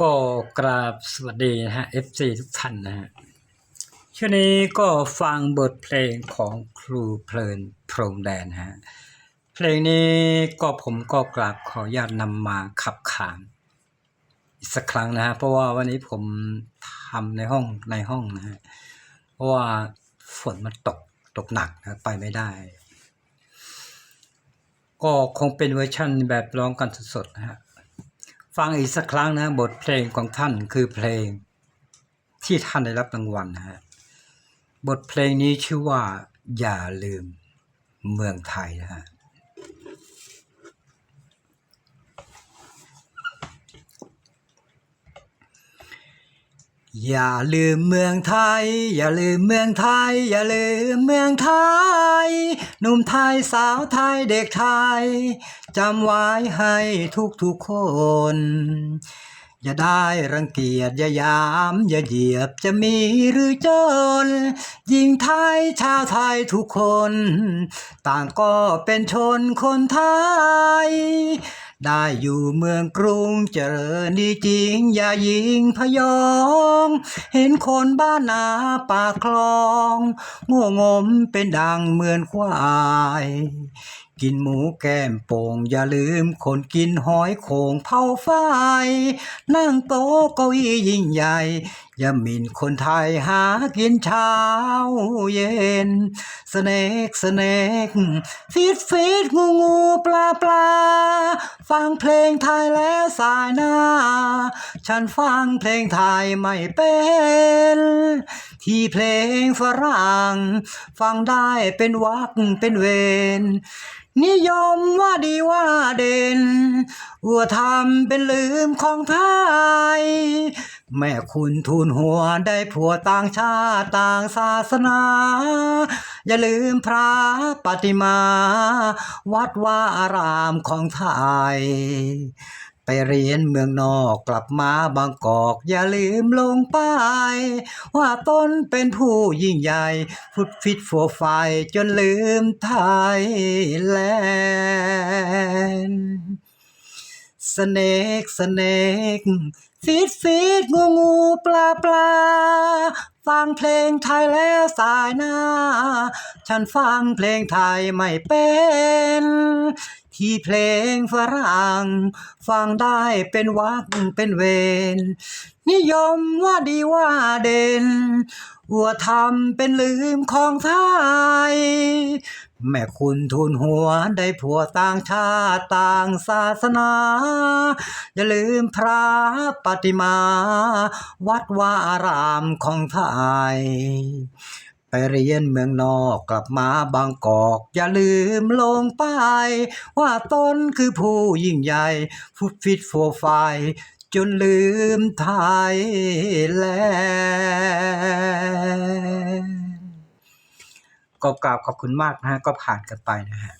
ก็กราบสวัสดีนะฮะ FC ทุกท่านนะฮะช่วงนี้ก็ฟังบทเพลงของครูเพลินพรมแดนฮะ เพลงนี้ก็ผมก็กราบขออนุญาตนำมาขับขานอีกสักครั้งนะฮะ เพราะว่าวันนี้ผมทำในห้องในห้องนะฮะ เพราะว่าฝนมันตกตกหนักนะไปไม่ได้ ก็คงเป็นเวอร์ชันแบบร้องกันสดๆนะฮะ ฟังอีกสักครั้งนะบทเพลงของท่านคือเพลงที่ท่านได้รับรางวัลฮะบทเพลงนี้ชื่อว่าอย่าลืมเมืองไทยนะฮะ อย่าลืมเมืองไทย อย่าลืมเมืองไทย อย่าลืมเมืองไทย หนุ่มไทยสาวไทยเด็กไทยจำไว้ให้ทุกทุกคน อย่าได้รังเกียจอย่ายาม อย่าเหยียบจะมีหรือจนหญิงไทยชาวไทยทุกคน ต่างก็เป็นชนคนไทย ได้อยู่เมืองกรุงเจริญดีจริง อย่ายิงพยอง เห็นคนบ้านนาป่าคลอง โง่งมเป็นดังเหมือนควาย กินหมูแก้มโป่งอย่าลืมคนกินหอยโขงเผาไฟนั่งโต๊ะเก้าอี้ยิ่งใหญ่อย่าหมิ่นคนไทยหากินเช้าเย็นสเนกสเนกฟีดฟีดงูงูปลาปลาฟังเพลงไทยแล้วสายหน้า ฉันฟังเพลงไทยไม่เป็น ที่เพลงฝรั่ง ฟังได้เป็นวักเป็นเวรนิยมว่าดีว่าเด่นอัวทำเป็นลืมของไทย แม่คุณทูลหัวได้ผัวต่างชาติต่างศาสนา อย่าลืมพระปฏิมา วัดว่าอารามของไทย ไปเรียนเมืองนอกกลับมาบางกอก อย่าลืมลงป้ายว่าตนเป็นผู้ยิ่งใหญ่ฟุตฟิตฟัวไฟจนลืมไทยแลนด์ สเนกสเนกฟีดฟีดงูงูปลาปลาฟังเพลงไทยแล้วสายหน้า ฉันฟังเพลงไทยไม่เป็น ที่เพลงฝรั่งฟังได้เป็นวักเป็นเวรนิยมว่าดีว่าเด่นอัวทำเป็นลืมของไทย แม่คุณทูลหัวได้ผัวต่างชาติต่างศาสนา อย่าลืมพระปฏิมา วัดวาอารามของไทยไปเรียนเมืองนอกกลับมาบางกอก อย่าลืมลงป้ายว่าตนคือผู้ยิ่งใหญ่ฟุตฟิตโฟไฟจนลืมไทยแลนด์ ก็กราบขอบคุณมากนะฮะก็ผ่านกันไปนะฮะ